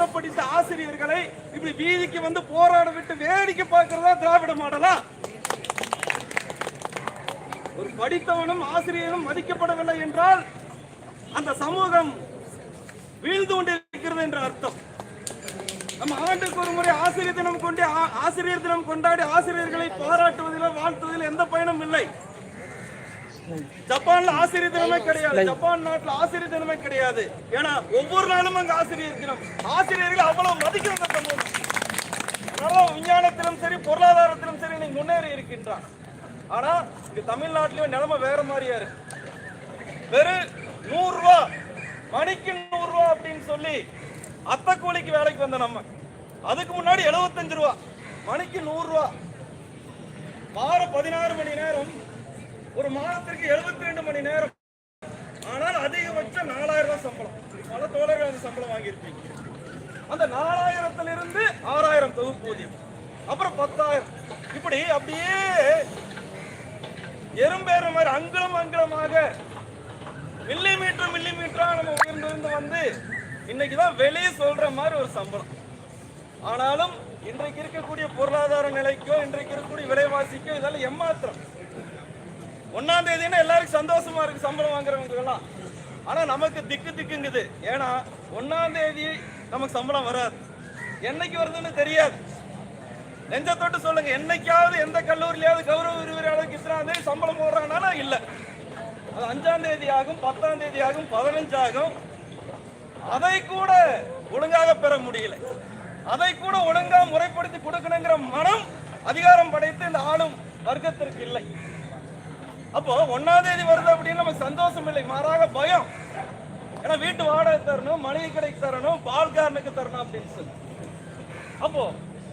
பட்டம் படித்த ஆசிரியர்களை இப்படி வீதிக்கு வந்து போராட விட்டு வேடிக்கை பார்க்கறதா திராவிட மாடலா? ஒரு படித்தவனும் ஆசிரியரும் மதிக்கப்படவில்லை என்றால் அந்த சமூகம் வீழ்ந்து கொண்டிருக்கிறது என்ற அர்த்தம். நம்ம ஆண்டுக்கு ஒரு முறை ஆசிரியர் தினம் கொண்டு ஆசிரியர் தினம் கொண்டாடி ஆசிரியர்களை பாராட்டுவதிலோ வாழ்த்துவதில் எந்த பயனும் இல்லை. ஜப்பான்ல ஆசிரியர் தினமே கிடையாது. ஜப்பான் நாட்டுல ஆசிரியர் தினமே கிடையாது. ஏன்னா ஒவ்வொரு நாளும் அங்க ஆசிரியர் தினம். ஆசிரியர்கள் அவ்வளவு மதிக்கிறது சமூகம் அதனால விஞ்ஞானத்திலும் சரி பொருளாதாரத்திலும் சரி நீங்க முன்னேறி இருக்கின்றான் ஆனா இங்க தமிழ்நாட்டிலயும் நிலைமை வேற மாதிரியா இருக்கு. வெறும் நூறு ரூபா மணிக்கு நூறு ரூபா அப்படின்னு சொல்லி அத்தை கூலிக்கு வேலைக்கு வந்த நம்ம. அதுக்கு முன்னாடி 75 ரூபா மணிக்கு நூறு ரூபா. வாரம் பதினாறு மணி நேரம் ஒரு மாதத்திற்கு 72 மணி நேரம். ஆனால் அதிகபட்சம் நாலாயிரம் ரூபாய் சம்பளம். பல தோழர்கள் அந்த சம்பளம் வாங்கியிருப்பீங்க. அந்த நாலாயிரத்திலிருந்து ஆறாயிரம் தொகுப்பூதியம் அப்புறம் பத்தாயிரம். இப்படி அப்படியே எறும்பேற மாதிரி அங்குலம் அங்குலமாக மில்லி மீட்டர் மில்லி மீட்டரா நம்ம உயர்ந்திருந்து வந்து இன்னைக்குதான் வெளியே சொல்ற மாதிரி ஒரு சம்பளம். ஆனாலும் இன்றைக்கு இருக்கக்கூடிய பொருளாதார நிலைக்கோ இன்றைக்கு இருக்கக்கூடிய விலைவாசிக்கோ இதெல்லாம் ஏமாத்திரம் ஒன்னாம் தேதினா எல்லாருக்கும் சந்தோஷமா இருக்கு சம்பளம் வாங்குறவங்க எல்லாம் ஆனா நமக்கு திக்கு திக்குங்குது. ஏன்னா ஒன்னாம் தேதி நமக்கு சம்பளம் வராது. என்னைக்கு வருதுன்னு தெரியாது. நெஞ்ச தொட்டு சொல்லுங்க என்னைக்காவது எந்த கல்லூரியிலாவது கௌரவ விரிவுரையாளருக்கு இத்தனாம் தேதி சம்பளம் போடுறாங்கன்னா இல்லை. அது அஞ்சாம் தேதி ஆகும் பத்தாம் தேதி ஆகும் பதினஞ்சு ஆகும் அதை கூட ஒழுங்காக பெற முடியல. அதை கூட ஒழுங்கா முறைப்படுத்தி கொடுக்கணுங்கிற மனம் அதிகாரம் படைத்து இந்த ஆளும் வர்க்கத்திற்கு இல்லை. அப்போ ஒன்னாம் தேதி வருது அப்படின்னு நமக்கு சந்தோஷம் இல்லை. மாறாக பயம். ஏன்னா வீட்டு வாடகை தரணும் மளிகை கடைக்கு தரணும் பால்காரனுக்கு தரணும் அப்படின்னு சொல்லி. அப்போ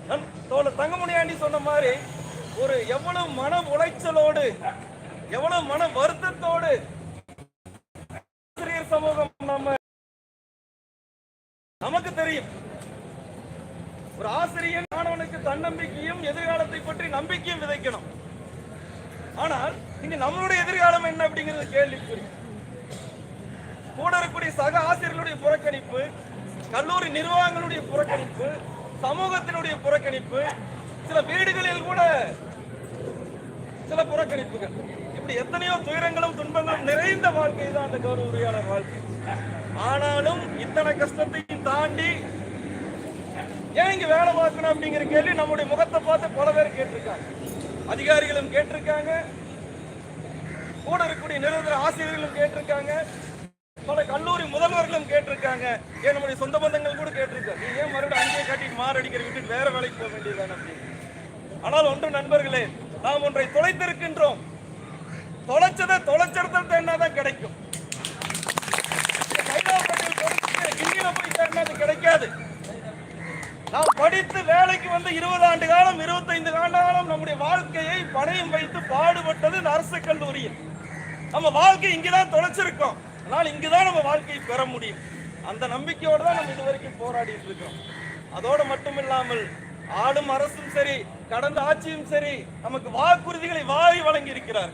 நன் தோழ தங்கமுனியாண்டி சொன்ன மாதிரி ஒரு எவ்வளவு மன உளைச்சலோடு எவ்வளவு மன வருத்தத்தோடு ஆசிரியர் சமூகம் நம்ம நமக்கு தெரியும். ஒரு ஆசிரியர் மாணவனுக்கு தன்னம்பிக்கையும் எதிர்காலத்தை பற்றி நம்பிக்கையும் விதைக்கணும். ஆனால் இங்க நம்மளுடைய எதிர்காலம் என்ன அப்படிங்கிறது கேள்விக்குறி. கூட இருக்கக்கூடிய சக ஆசிரியர்களுடைய புறக்கணிப்பு கல்லூரி நிர்வாகங்களுடைய புறக்கணிப்பு சமூகத்தினுடைய புறக்கணிப்பு சில வீடுகளில் கூட சில புறக்கணிப்புகள். இப்படி எத்தனையோ துயரங்களும் துன்பங்களும் நிறைந்த வாழ்க்கை தான் அந்த கௌரவ உரையாளர் வாழ்க்கை. ஆனாலும் இத்தனை கஷ்டத்தையும் தாண்டி ஏன் இங்க வேலை பார்க்கணும் அப்படிங்கிற கேள்வி நம்முடைய முகத்தை பார்த்து பல பேர் கேட்டிருக்காங்க. அதிகாரிகளும் கேட்டிருக்காங்க. கூட இருக்கக்கூடிய நிரந்தர ஆசிரியர்களும் கேட்டிருக்காங்க. பல கல்லூரி முதல்வர்களும் கேட்டிருக்காங்க. ஏன் நம்முடைய சொந்த பந்தங்கள் கூட கேட்டிருக்காங்க. நீ ஏன் மறுபடியும் அங்கேயே காட்டிட்டு மாரடிக்கிற விட்டு வேற வேலைக்கு போக வேண்டியதுதானே அப்படின்னு ஆனால் ஒன்று நண்பர்களே நாம் ஒன்றை தொலைத்திருக்கின்றோம். தொலைச்சதை தொலைச்சிருந்தது என்னதான் கிடைக்கும். வேலைக்கு வந்து இருபது ஆண்டு காலம் இருபத்தைந்து ஆண்டு காலம் நம்முடைய வாழ்க்கையை பணையம் வைத்து பாடுபட்டது இந்த அரசு கல்லூரியில். நம்ம வாழ்க்கை இங்கேதான் தொலைச்சிருக்கோம். ஆனால் இங்குதான் நம்ம வாழ்க்கையை பெற முடியும். அந்த நம்பிக்கையோடு தான் நம்ம இதுவரைக்கும் போராடிட்டு இருக்கோம். அதோடு மட்டும் இல்லாமல் ஆளும் அரசும் சரி கடந்த ஆட்சியும் சரி நமக்கு வாக்குறுதிகளை வாரி வழங்கி இருக்கிறார்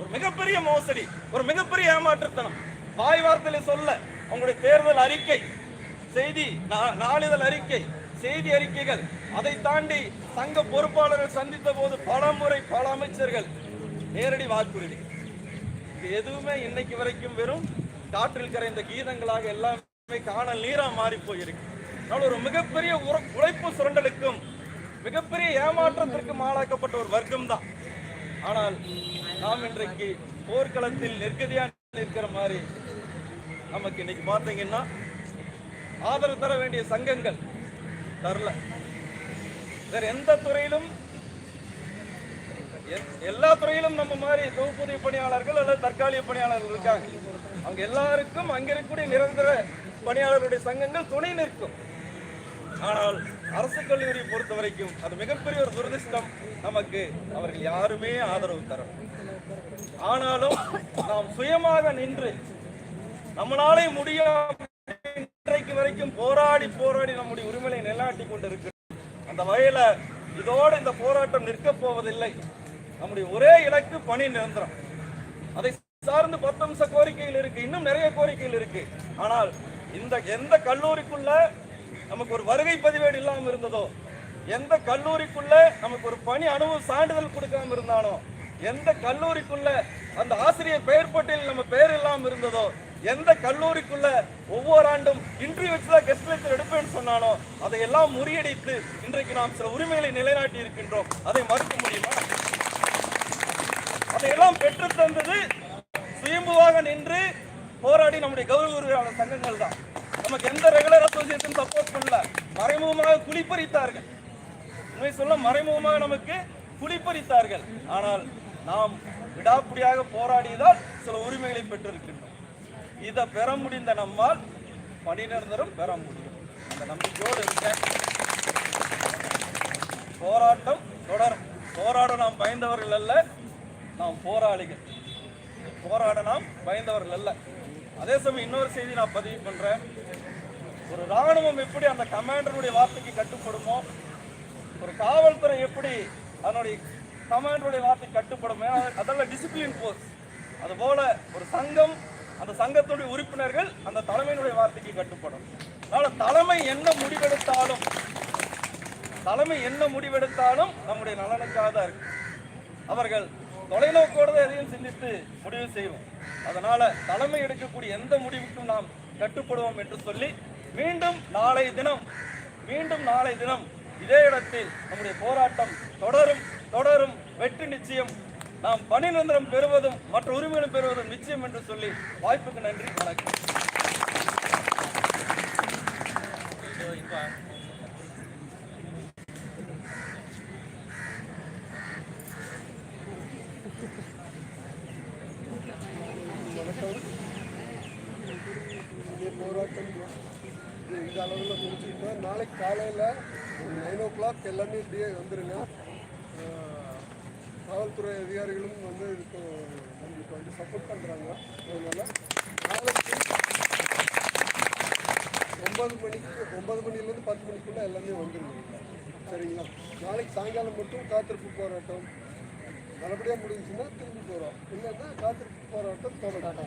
ஒரு மிகப்பெரிய மோசடி ஒரு மிகப்பெரிய ஏமாற்றுத்தனம். வாய் வார்த்தையில சொல்ல உங்களுடைய தேர்தல் அறிக்கை செய்தி நாளிதழ் அறிக்கை செய்தி அறிக்கைகள் அதை தாண்டி சங்க பொறுப்பாளர்கள் சந்தித்த போது பல முறை பல அமைச்சர்கள் நேரடி வாக்குறுதி. இது எதுவுமே இன்னைக்கு வரைக்கும் வெறும் காற்றில் கரைந்த கீதங்களாக எல்லாமே காணல் நீரா மாறி போயிருக்கு அதனால ஒரு மிகப்பெரிய உழைப்பு சுரண்டலுக்கும் மிகப்பெரிய ஏமாற்றத்திற்கும் ஆளாக்கப்பட்ட ஒரு வர்க்கம் தான் ஆனால் நாம் இன்றைக்கு போர்க்களத்தில் நெருக்கடியா நிற்கிற மாதிரி நமக்கு இன்னைக்கு பார்த்தீங்கன்னா ஆதரவு தர வேண்டிய சங்கங்கள் தரல. வேற எந்த துறையிலும் எல்லா துறையிலும் நம்ம மாதிரி தொகுப்புதவி பணியாளர்கள் அல்லது தற்காலிக பணியாளர்கள் இருக்காங்க. அவங்க எல்லாருக்கும் அங்க இருக்கக்கூடிய நிரந்தர பணியாளர்களுடைய சங்கங்கள் துணை நிற்கும். ஆனால் அரசு கல்லூரியை பொறுத்த வரைக்கும் அது மிகப்பெரிய ஒரு துரதிருஷ்டம் நமக்கு. அவர்கள் யாருமே ஆதரவு தரும் ஆனாலும் நாம் சுயமாக நின்று நம்மளாலே முடியாம வரைக்கும் போராடி போராடி நம்முடைய உரிமையை நிலைநாட்டி கொண்டிருக்கிறோம். அந்த வகையில இதோடு இந்த போராட்டம் நிற்கப் போவதில்லை. நம்முடைய ஒரே இலக்கு பணி நிரந்தரம். அதை சார்ந்து பத்து அம்ச கோரிக்கைகள் இருக்கு. இன்னும் நிறைய கோரிக்கைகள் இருக்கு. ஆனால் இந்த எந்த கல்லூரிக்குள்ள நமக்கு ஒரு வருகை பதிவேடு இல்லாமல் இருந்ததோ எந்த கல்லூரிக்குள்ள நமக்கு ஒரு பணி அனுபவ சான்றிதழ் கொடுக்காம இருந்தானோ எந்த கல்லூரிக்குள்ள அந்த ஆசிரியர் பெயர் பட்டியலில் நம்ம பெயர் இல்லாமல் இருந்ததோ எந்த கல்லூரிக்குள்ள ஒவ்வொரு ஆண்டும் இன்டர்வியூ கெஸ்ட் லெக்சர் எடுப்பேன்னு சொன்னானோ அதையெல்லாம் முறியடித்து இன்றைக்கு நாம் சில உரிமைகளை நிலைநாட்டி இருக்கின்றோம். அதை மறுக்க முடியுமா? அதையெல்லாம் பெற்று தந்தது சுயம்புவாக நின்று போராடி நம்முடைய கௌரவ உரிமையாளர் சங்கங்கள் தான். நமக்கு எந்த ரெகுலர் அசோசியேஷன் சப்போர்ட் பண்ணல. மறைமுகமாக குளிப்பறித்தார்கள். உண்மை சொல்ல மறைமுகமாக நமக்கு குளிப்பறித்தார்கள். ஆனால் நாம் விடாப்பிடியாக போராடியதால் சில உரிமைகளை பெற்றிருக்கின்றோம். இதை பெற முடிந்த நம்மால் பணிநிரந்தரம் பெற முடியும். அந்த நம்பிக்கையோடு இருக்கேன் போராட்டம் தொடரும் போராட நாம் பயந்தவர்கள் அல்ல நாம் போராளிகள். போராட நாம் பயந்தவர்கள் அல்ல. அதே சமயம் இன்னொரு செய்தி நான் பதிவு பண்றேன். ஒரு ராணுவம் எப்படி அந்த கமாண்டருடைய வார்த்தைக்கு கட்டுப்படுமோ ஒரு காவல்துறை எப்படி அதனுடைய கமாண்டருடைய வார்த்தைக்கு கட்டுப்படுமோ அதெல்லாம் டிசிப்ளின் போர்ஸ் அதுபோல ஒரு சங்கம் அந்த சங்கத்துடைய உறுப்பினர்கள் அந்த தலைமையினுடைய வார்த்தைக்கு கட்டுப்படும். அதனால தலைமை என்ன முடிவெடுத்தாலும் தலைமை என்ன முடிவெடுத்தாலும் நம்முடைய நலனுக்காக தான் இருக்கு. அவர்கள் தொலைநோக்கோடு தான் எதையும் சிந்தித்து முடிவு செய்வோம். அதனால தலைமை எடுக்கக்கூடிய எந்த முடிவுக்கும் நாம் கட்டுப்படுவோம் என்று சொல்லி மீண்டும் நாளை தினம் மீண்டும் நாளை தினம் இதே இடத்தில் நம்முடைய போராட்டம் தொடரும் தொடரும் வெற்றி நிச்சயம் நாம் பணி நிரந்தரம் பெறுவதும் மற்ற உரிமைகளும் பெறுவதும் நிச்சயம் என்று சொல்லி வாய்ப்புக்கு நன்றி வணக்கம். இதே போராட்டம் இந்த அளவில் முடிச்சுக்கிட்டோம் நாளைக்கு காலையில் நைன் ஓ கிளாக் எல்லாமே இப்படியே வந்துருங்க. காவல்துறை அதிகாரிகளும் வந்து இதுக்கு நம்மளுக்கு வந்து சப்போர்ட் பண்ணுறாங்க அதனால நாளைக்கு ஒன்பது மணிக்கு ஒன்பது மணிலேருந்து பத்து மணிக்குள்ளே எல்லாமே வந்துருங்க. சரிங்களா? நாளைக்கு சாயங்காலம் மட்டும் காத்திருப்பு போராட்டம் நல்லபடியாக முடிஞ்சுன்னா திரும்பி போகிறோம் இல்லைன்னா காத்திருப்பு போராட்டம் தொடரும் ஆ.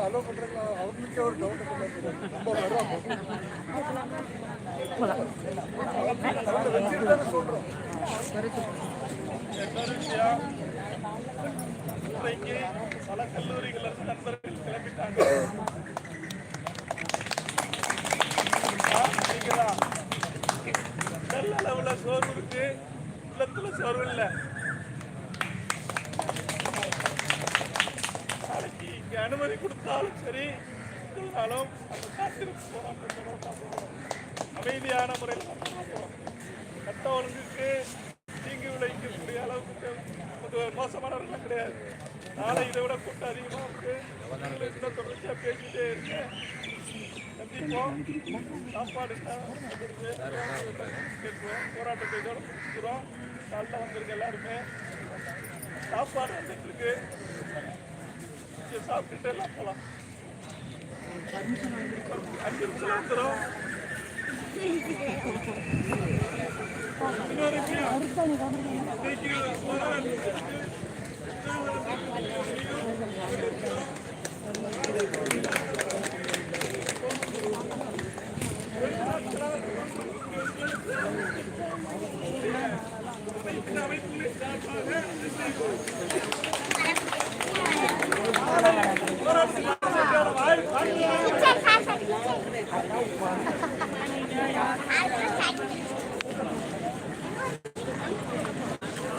அலோ பண்றாங்க அவங்களுக்கே ஒரு டவுட் நம்ம வரோம் வச்சுட்டு தானே இன்றைக்கு பல நண்பர்கள் கிளம்பிட்டாங்க உடல் சோர்வு இருக்கு சோர்வு நாளைக்கு இங்கே அனுமதி கொடுத்தாலும் சரி கொடுத்தாலும் அந்த காத்திருப்பு போராட்டம் அமைதியான முறையில் சட்ட ஒழுங்குக்கு தீங்கு விளைவிக்கக்கூடிய அளவுக்கு நமக்கு மோசமானவர்கள் கிடையாது. நாளை இதை விட கூட்டம் அதிகமாக இருக்கு. நீங்களும் இன்னும் தொடர்ச்சியாக பேசிட்டே இருக்கேன் கண்டிப்போம் சாப்பாடு போராட்டத்தை இதோட முடிச்சுக்கிறோம். காலைல வந்திருக்க எல்லாருமே சாப்பாடு வந்துட்டு இருக்கு. இங்க சாப்பிட்டுட்டு எல்லாம் போகலாம் அஞ்சு நிமிஷம் வந்துடும் இன்னொரு விஷயம்